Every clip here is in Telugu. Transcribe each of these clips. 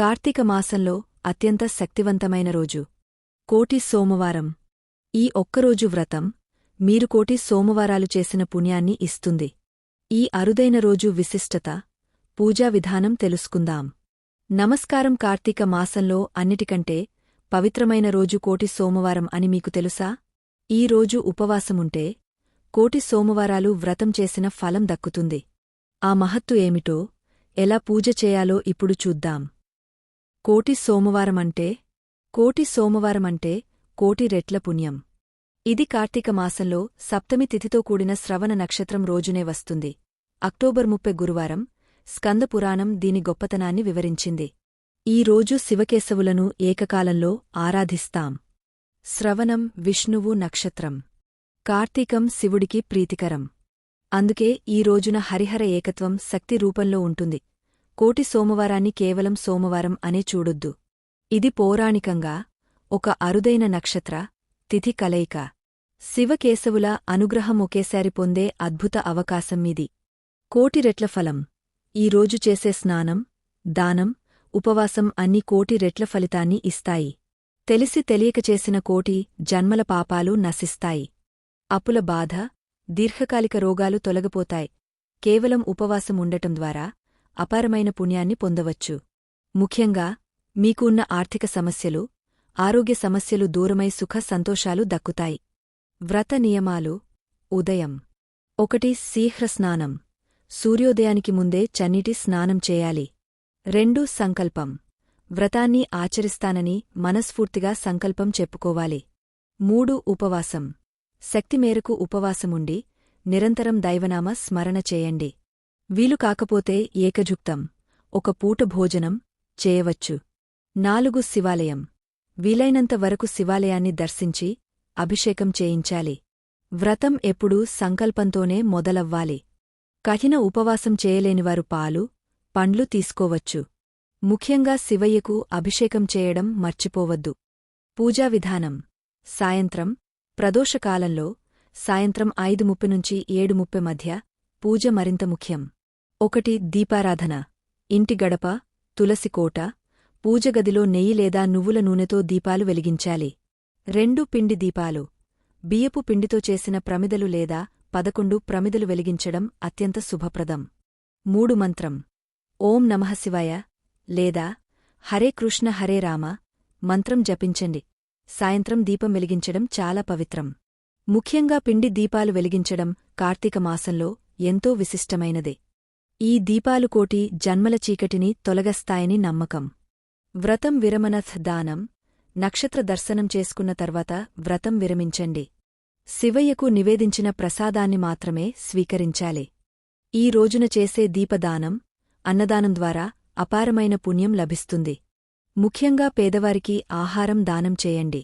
కార్తీక మాసంలో అత్యంత శక్తివంతమైన రోజు. కోటి సోమవారం. ఈ ఒక్కరోజు వ్రతం మీరు కోటి సోమవారాలు చేసిన పుణ్యాన్ని ఇస్తుంది. ఈ అరుదైన రోజు విశిష్టత పూజా విధానం తెలుసుకుందాం. నమస్కారం కార్తీక మాసంలో అన్నిటికంటే పవిత్రమైన రోజు కోటి సోమవారం అని మీకు తెలుసా? ఈ రోజు ఉపవాసముంటే కోటి సోమవారాలు వ్రతం చేసిన ఫలం దక్కుతుంది. ఆ మహత్తు ఏమిటో ఎలా పూజ చేయాలో ఇప్పుడు చూద్దాం. కోటి సోమవారమంటే కోటి సోమవారమంటే కోటి రెట్ల పుణ్యం. ఇది కార్తీక మాసంలో సప్తమి తిథితో కూడిన శ్రవణ నక్షత్రం రోజునే వస్తుంది. అక్టోబర్ ముప్పై గురువారం స్కందపురాణం దీని గొప్పతనాన్ని వివరించింది. ఈ రోజు శివకేశవులను ఏకకాలంలో ఆరాధిస్తాం. శ్రవణం విష్ణువు నక్షత్రం. కార్తీకం శివుడికి ప్రీతికరం. అందుకే ఈ రోజున హరిహర ఏకత్వం శక్తి రూపంలో ఉంటుంది. కోటి సోమవారాన్ని కేవలం సోమవారం అనే చూడొద్దు. ఇది పౌరాణికంగా ఒక అరుదైన నక్షత్ర తిథి కలయిక. శివకేశవుల అనుగ్రహం ఒకేసారి పొందే అద్భుత అవకాశం ఇది. కోటి రెట్ల ఫలం. ఈ రోజు చేసే స్నానం దానం ఉపవాసం అన్ని కోటి రెట్ల ఫలితాన్ని ఇస్తాయి. తెలిసి తెలియక చేసిన కోటి జన్మల పాపాలు నశిస్తాయి. అప్పుల బాధ దీర్ఘకాలిక రోగాలు తొలగిపోతాయి. కేవలం ఉపవాసం ఉండటం ద్వారా అపారమైన పుణ్యాన్ని పొందవచ్చు. ముఖ్యంగా మీకు ఉన్న ఆర్థిక సమస్యలు ఆరోగ్య సమస్యలు దూరమై సుఖ సంతోషాలు దక్కుతాయి. వ్రత నియమాలు. ఉదయం. ఒకటి శీఘ్ర స్నానం. సూర్యోదయానికి ముందే చన్నీటి స్నానం చేయాలి. రెండు సంకల్పం. వ్రతాన్ని ఆచరిస్తానని మనస్ఫూర్తిగా సంకల్పం చెప్పుకోవాలి. మూడు ఉపవాసం. శక్తి మేరకు ఉపవాసముండి నిరంతరం దైవనామ స్మరణ చేయండి. వీలు కాకపోతే ఏకజుక్తం. ఒక పూట భోజనం చేయవచ్చు. నాలుగు శివాలయం. వీలైనంత వరకు శివాలయాన్ని దర్శించి అభిషేకం చేయించాలి. వ్రతం ఎప్పుడూ సంకల్పంతోనే మొదలవ్వాలి. కఠిన ఉపవాసం చేయలేనివారు పాలు పండ్లు తీసుకోవచ్చు. ముఖ్యంగా శివయ్యకు అభిషేకం చేయడం మర్చిపోవద్దు. పూజా విధానం. సాయంత్రం ప్రదోషకాలంలో సాయంత్రం ఐదు ముప్పై నుంచి ఏడు ముప్పై మధ్య పూజ మరింత ముఖ్యం. ఒకటి దీపారాధన. ఇంటి గడప తులసికోట పూజగదిలో నెయ్యి లేదా నువ్వుల నూనెతో దీపాలు వెలిగించాలి. రెండు పిండి దీపాలు. బియ్యపు పిండితో చేసిన ప్రమిదలు లేదా పదకొండు ప్రమిదలు వెలిగించడం అత్యంత శుభప్రదం. మూడు మంత్రం. ఓం నమఃశివాయ లేదా హరే కృష్ణ హరే రామ మంత్రం జపించండి. సాయంత్రం దీపం వెలిగించడం చాలా పవిత్రం. ముఖ్యంగా పిండి దీపాలు వెలిగించడం కార్తీక మాసంలో ఎంతో విశిష్టమైనదే. ఈ దీపాలు కోటి జన్మల చీకటిని తొలగస్తాయని నమ్మకం. వ్రతం విరమనథ్ దానం నక్షత్ర దర్శనం చేసుకున్న తర్వాత వ్రతం విరమించండి. శివయ్యకు నివేదించిన ప్రసాదాన్ని మాత్రమే స్వీకరించాలి. ఈ రోజున చేసే దీపదానం అన్నదానం ద్వారా అపారమైన పుణ్యం లభిస్తుంది. ముఖ్యంగా పేదవారికి ఆహారం దానం చేయండి.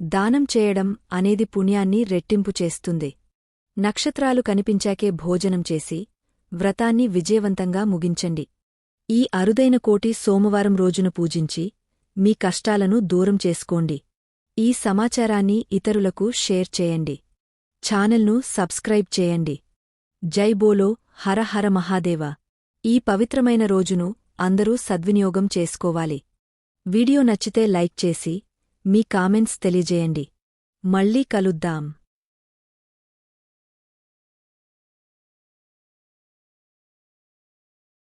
దానం చేయడం అనేది పుణ్యాన్ని రెట్టింపు చేస్తుంది. నక్షత్రాలు కనిపించాకే భోజనం చేసి వ్రతాన్ని విజయవంతంగా ముగించండి. ఈ అరుదైన కోటి సోమవారం రోజున పూజించి మీ కష్టాలను దూరం చేసుకోండి. ఈ సమాచారాన్ని ఇతరులకు షేర్ చేయండి. ఛానల్ను సబ్స్క్రైబ్ చేయండి. జై బోలో హర హర మహాదేవ. ఈ పవిత్రమైన రోజును అందరూ సద్వినియోగం చేసుకోవాలి. వీడియో నచ్చితే లైక్ చేసి మీ కామెంట్స్ తెలియజేయండి. మళ్ళీ కలుద్దాం.